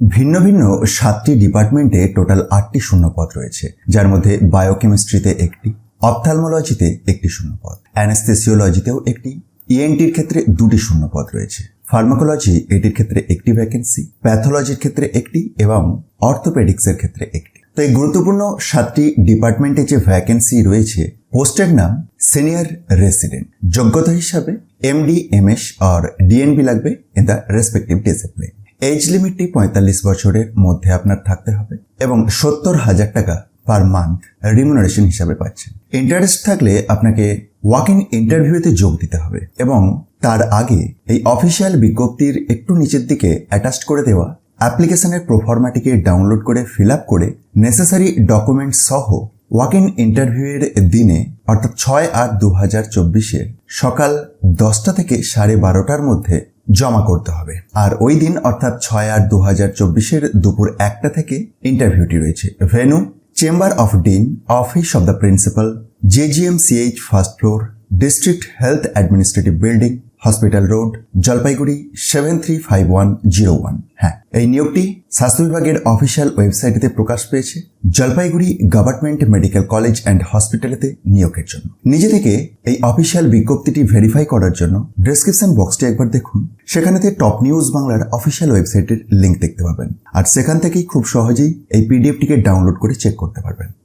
ভিন্ন ভিন্ন সাতটি ডিপার্টমেন্টে টোটাল আটটি শূন্যপদ রয়েছে, যার মধ্যে বায়োকেমিস্ট্রিতে একটি অপথ্যালমোলজিতে একটি শূন্যপদ, অ্যানাস্থেসিওলজিতেও একটি ইএনটির ক্ষেত্রে দুটি শূন্যপদ রয়েছে, ফার্মাকোলজি এটির ক্ষেত্রে একটি ভ্যাকেন্সি প্যাথোলজির ক্ষেত্রে একটি এবং অর্থোপেডিক্সের ক্ষেত্রে একটি। তো এই গুরুত্বপূর্ণ সাতটি ডিপার্টমেন্টে যে ভ্যাকেন্সি রয়েছে, পোস্টের নাম সিনিয়র রেসিডেন্ট। যোগ্যতা হিসাবে এমডি এমএস আর ডিএনবি লাগবে in the respective discipline. Age লিমিটটি পঁয়তাল্লিশ বছরের মধ্যে আপনার থাকতে হবে এবং সত্তর হাজার টাকা পার মান্থ রিমুনারেশন হিসাবে পাচ্ছেন। ইন্টারেস্ট থাকলে আপনাকে ওয়াক ইন ইন্টারভিউতে যোগ দিতে হবে এবং তার আগে এই অফিসিয়াল বিজ্ঞপ্তির একটু নিচের দিকে অ্যাটাচ করে দেওয়া অ্যাপ্লিকেশনের প্রফরমাটিকে ডাউনলোড করে ফিল আপ করে নেসেসারি ডকুমেন্ট সহ ওয়াক ইন ইন্টারভিউয়ের দিনে, অর্থাৎ ছয় আট দু হাজার চব্বিশের সকাল দশটা থেকে সাড়ে বারোটার মধ্যে জমা করতে হবে। আর ওই দিন, অর্থাৎ ছয় আট দু হাজার চব্বিশের দুপুর একটা থেকে ইন্টারভিউটি রয়েছে। Venue chamber of dean office of the principal JGMCH first floor district health administrative building hospital road, Jalpaiguri seven three five one zero one হ্যাঁ এই নিয়োগটি স্বাস্থ্য বিভাগের অফিসিয়াল ওয়েবসাইটে প্রকাশ পেয়েছে। Jalpaiguri government medical college and হসপিটালেতে নিয়োগের জন্য। নিজে থেকে এই অফিসিয়াল বিজ্ঞপ্তিটি ভেরিফাই করার জন্য ডেসক্রিপশন বক্সটি একবার দেখুন। সেখানেতে টপ নিউজ বাংলার অফিসিয়াল ওয়েবসাইটের লিঙ্ক দেখতে পাবেন। আর সেখান থেকেই খুব সহজেই এই পিডিএফটিকে ডাউনলোড করে চেক করতে পারবেন।